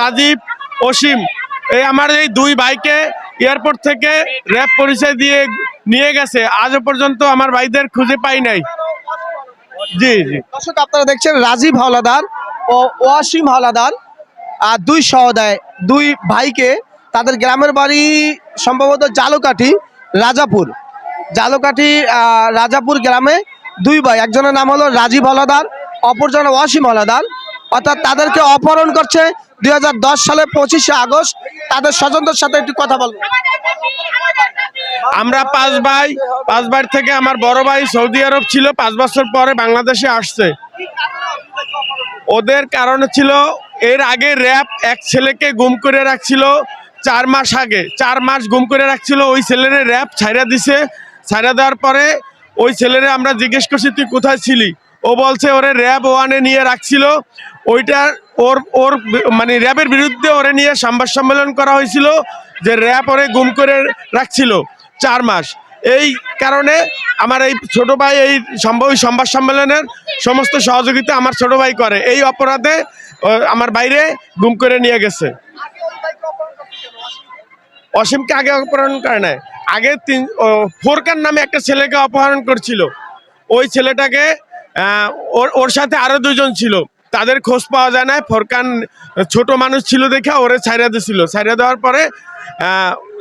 রাজীব, অসীম এই আমার এই দুই ভাইকে এয়ারপোর্ট থেকে র্যাব পরিচয় দিয়ে নিয়ে গেছে। আজও পর্যন্ত আমার ভাইদের খুঁজে পাই নাই। জি জি। দর্শক, আপনারা দেখছেন রাজীব হাওলাদার ও ওয়াসিম হাওলাদার, আর দুই সহদায়, দুই ভাইকে তাদের গ্রামের বাড়ি সম্ভবত জালুকাঠি, রাজাপুর। জালুকাঠি রাজাপুর গ্রামে দুই ভাই, একজনের নাম হলো রাজীব হাওলাদার অপরজন ওয়াসিম হাওলাদার। অর্থাৎ তাদেরকে অপহরণ করছে দু হাজার দশ সালে পঁচিশে আগস্ট। তাদের স্বজনদের সাথে একটু কথা বলব আমরা পাঁচ ভাই পাঁচ ভাই থেকে আমার বড় ভাই সৌদি আরব ছিল, পাঁচ বছর পরে বাংলাদেশে আসছে। ওদের কারণে ছিল, এর আগে র্যাব এক ছেলেকে গুম করে রাখছিল চার মাস আগে। চার মাস গুম করে রাখছিল, ওই ছেলেরে র্যাব ছাইরা দিছে। ছাইরা দেওয়ার পরে ওই ছেলেরে আমরা জিজ্ঞেস করছি, তুই কোথায় ছিলি? ও বলছে ওরে র্যাব ওয়ানে নিয়ে রাখছিল। ওইটা ওর ওর মানে র্যাবের বিরুদ্ধে ওরে নিয়ে সংবাদ সম্মেলন করা হয়েছিল যে র্যাব ওরে গুম করে রাখছিল চার মাস। এই কারণে আমার এই ছোট ভাই এই সম্ভব সংবাদ সম্মেলনের সমস্ত সহযোগিতা আমার ছোট ভাই করে। এই অপরাধে আমার বাইরে গুম করে নিয়ে গেছে। অসীমকে আগে অপহরণ করে নাই। আগে তিন ও, ফোরকান নামে একটা ছেলেকে অপহরণ করছিল। ওই ছেলেটাকে ওর ওর সাথে আরও দুজন ছিল। তাদের খোঁজ পাওয়া যায় না ফরকান ছোট মানুষ ছিল দেখে ওরে ছাইরা দিছিল। ছাইরা দেওয়ার পরে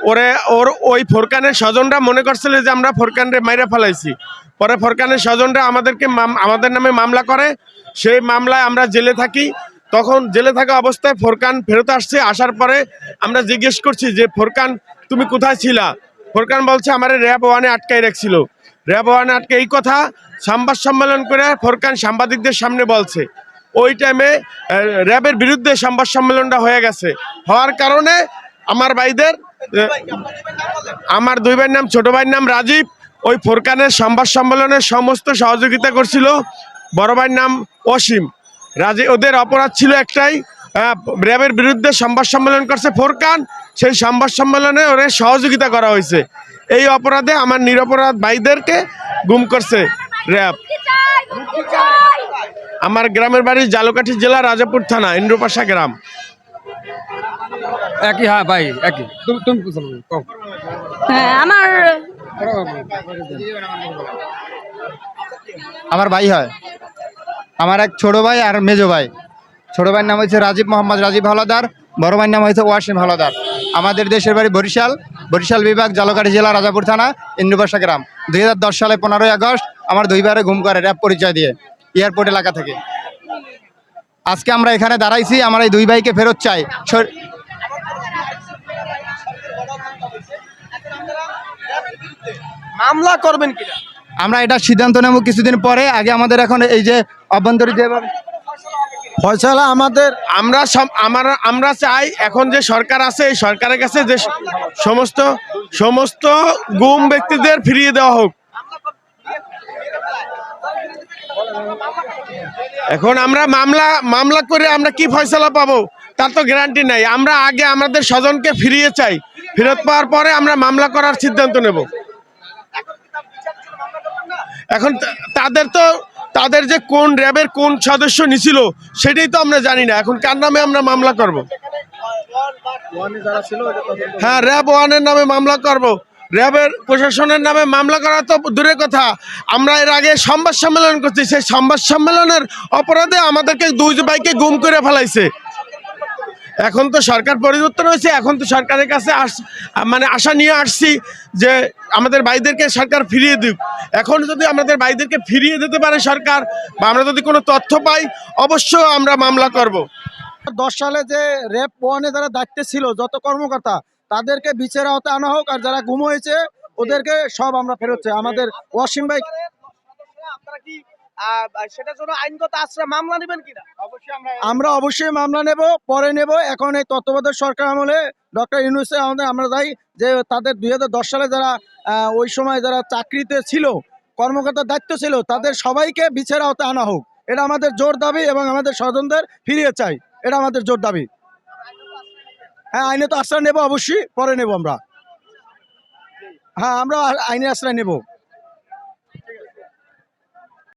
ওরে ওর ওই ফোরকানের স্বজনরা মনে করছিল যে আমরা ফোরকানরে মাইরা ফেলাইছি। পরে ফোরকানের স্বজনরা আমাদেরকে আমাদের নামে মামলা করে। সেই মামলায় আমরা জেলে থাকি। তখন জেলে থাকা অবস্থায় ফোরকান ফেরত আসছে। আসার পরে আমরা জিজ্ঞেস করছি যে, ফোরকান, তুমি কোথায় ছিলা? ফোরকান বলছে, আমার র্যাব ওয়ানে আটকাই রাখছিল। র্যাব ওয়ানে আটকে এই কথা, সংবাদ সম্মেলন করে ফোরকান সাংবাদিকদের সামনে বলছে। ওই টাইমে র্যাবের বিরুদ্ধে সংবাদ সম্মেলনটা হয়ে গেছে। হওয়ার কারণে আমার ভাইদের আমার দুই ভাইয়ের নাম, ছোট ভাইয়ের নাম রাজীব। ওই ফোরকানের সংবাদ সম্মেলনের সমস্ত সহযোগিতা করছিল। বড় ভাইয়ের নাম অসীম। রাজীব ওদের অপরাধ ছিল একটাই র্যাবের বিরুদ্ধে সংবাদ সম্মেলন করছে ফোরকান। সেই সংবাদ সম্মেলনে ওরে সহযোগিতা করা হয়েছে। এই অপরাধে আমার নিরপরাধ ভাইদেরকে গুম করছে র্যাব। আমার গ্রামের বাড়ি জালকাঠি জেলা রাজাপুর থানা ইন্দ্রপাশা গ্রাম। একই হ্যাঁ ভাই একই। তুমি। হ্যাঁ আমার আমার ভাই হয়। আমার এক ছোট ভাই আর মেজো ভাই। ছোট ভাইয়ের নাম হচ্ছে রাজীব মোহাম্মদ রাজীব হলাদার বড় ভাইয়ের নাম হচ্ছে ওয়াসিম হলাদার। আমাদের দেশের বাড়ি বরিশাল বরিশাল বিভাগ জালকাঠি জেলা রাজাপুর থানা ইন্দুবাসা গ্রাম। দুই হাজার দশ সালে পনেরোই আগস্ট আমার দুই ভাইয়ের ঘুম করে র্যাব পরিচয় দিয়ে এয়ারপোর্ট এলাকা থেকে। আজকে আমরা এখানে দাঁড়াইছি আমার এই দুই ভাইকে ফেরত চাই। মামলা করবেন কিনা? আমরা এটা সিদ্ধান্ত নেব কিছুদিন পরে আগে আমাদের এখন এই যে অভ্যন্তরীণ ফয়সালা, আমাদের আমরা আমার, আমরা চাই এখন যে সরকার আছে, এই সরকারের কাছে যে সমস্ত সমস্ত গুম ব্যক্তিদের ফিরিয়ে দেওয়া হোক। এখন আমরা মামলা মামলা করে আমরা কি ফয়সলা পাবো? তার তো গ্যারান্টি নাই। আমরা আগে আমাদের স্বজনকে ফিরিয়ে চাই। ফেরত পাওয়ার পরে আমরা মামলা করার সিদ্ধান্ত নেব। এখন তাদের তো তাদের যে কোন র্যাবের কোন সদস্য নিছিল, সেটাই তো আমরা জানি না। এখন কার নামে আমরা মামলা করব? হ্যাঁ র্যাব ওয়ানের নামে মামলা করব। র্যাবের প্রশাসনের নামে মামলা করা তো দূরের কথা। আমরা এর আগে সংবাদ সম্মেলন করছি। সেই সংবাদ সম্মেলনের অপরাধে আমাদেরকে দুই বাইকে গুম করে ফেলাইছে। এখন তো সরকার পরিবর্তন হয়েছে এখন তো সরকারের কাছে আস মানে আশা নিয়ে আসছি যে আমাদের ভাইদেরকে সরকার ফিরিয়ে দিক। এখন যদি আমাদের ভাইদেরকে ফিরিয়ে দিতে পারে সরকার বা আমরা যদি কোনো তথ্য পাই অবশ্যই আমরা মামলা করব। দশ সালে যে র্যাব ওয়ানে যারা দায়িত্বে ছিল যত কর্মকর্তা তাদেরকে বিচার আওতা আনা হোক আর যারা গুম হয়েছে ওদেরকে সব আমরা ফেরত চাই। আমাদের ওয়াসিম ভাই আপনারা কি সেটার জন্য আইনগত আশ্রয় মামলা নেবেন কিনা? আমরা অবশ্যই মামলা নেব পরে নেব। এখন এই তত্ত্বাবধায়ক সরকার আমলে ডক্টর ইউনুসে আমাদের আমরা যাই যে তাদের দুই হাজার দশ সালে যারা ওই সময় যারা চাকরিতে ছিল কর্মকর্তার দায়িত্ব ছিল তাদের সবাইকে বিচার আওতা আনা হোক। এটা আমাদের জোর দাবি এবং আমাদের স্বজনদের ফিরিয়ে চাই। এটা আমাদের জোর দাবি। হ্যাঁ আইনে তো আশ্রয় নেব অবশ্যই পরে নেব আমরা। হ্যাঁ আমরা আইনে আশ্রয় নেব।